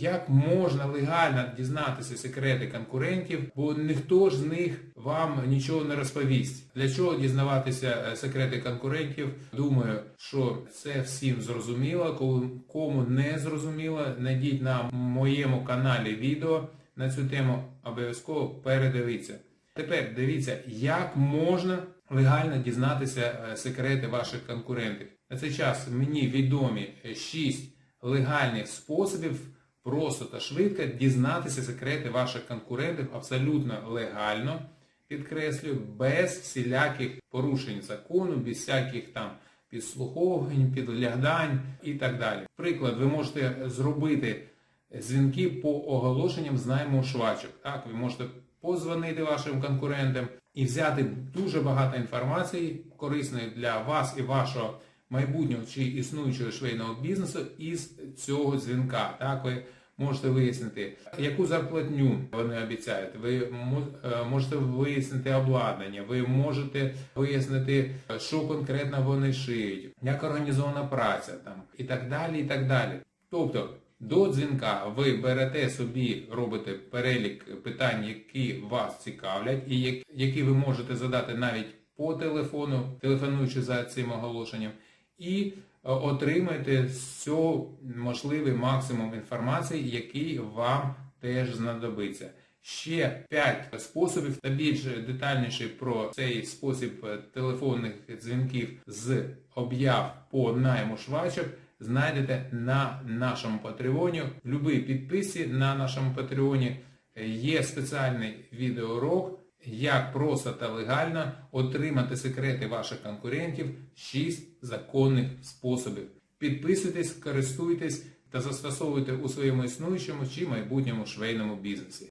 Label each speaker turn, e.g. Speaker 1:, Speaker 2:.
Speaker 1: як можна легально дізнатися секрети конкурентів, бо ніхто ж з них вам нічого не розповість. Для чого дізнаватися е, секрети конкурентів? Думаю, що це всім зрозуміло. Кому не зрозуміло, знайдіть на моєму каналі відео на цю тему, обов'язково передивіться. Тепер дивіться, як можна легально дізнатися е, секрети ваших конкурентів. На цей час мені відомі 6 легальних способів просто та швидко дізнатися секрети ваших конкурентів абсолютно легально, підкреслюю, без всіляких порушень закону, без всяких там підслуховувань, підглядань і так далі. Приклад, ви можете зробити дзвінки по оголошенням знаємо швачок. Так, ви можете позвонити вашим конкурентам і взяти дуже багато інформації, корисної для вас і вашого майбутнього чи існуючого швейного бізнесу із цього дзвінка. Так, ви можете вияснити, яку зарплатню вони обіцяють. Ви е, можете вияснити обладнання, ви можете вияснити, що конкретно вони шиють, як організована праця там і так далі. і так далі. Тобто до дзвінка ви берете собі, робите перелік питань, які вас цікавлять, і які ви можете задати навіть по телефону, телефонуючи за цим оголошенням, і е, отримаєте з можливий максимум інформації, який вам теж знадобиться. Ще 5 способів та більш детальніше про цей спосіб е, телефонних дзвінків з об'яв по найму швачок знайдете на нашому Патреоні. В будь-якій підписці на нашому Патреоні е, є спеціальний відеоурок, як просто та легально отримати секрети ваших конкурентів 6 законних способів. Підписуйтесь, користуйтесь та застосовуйте у своєму існуючому чи майбутньому швейному бізнесі.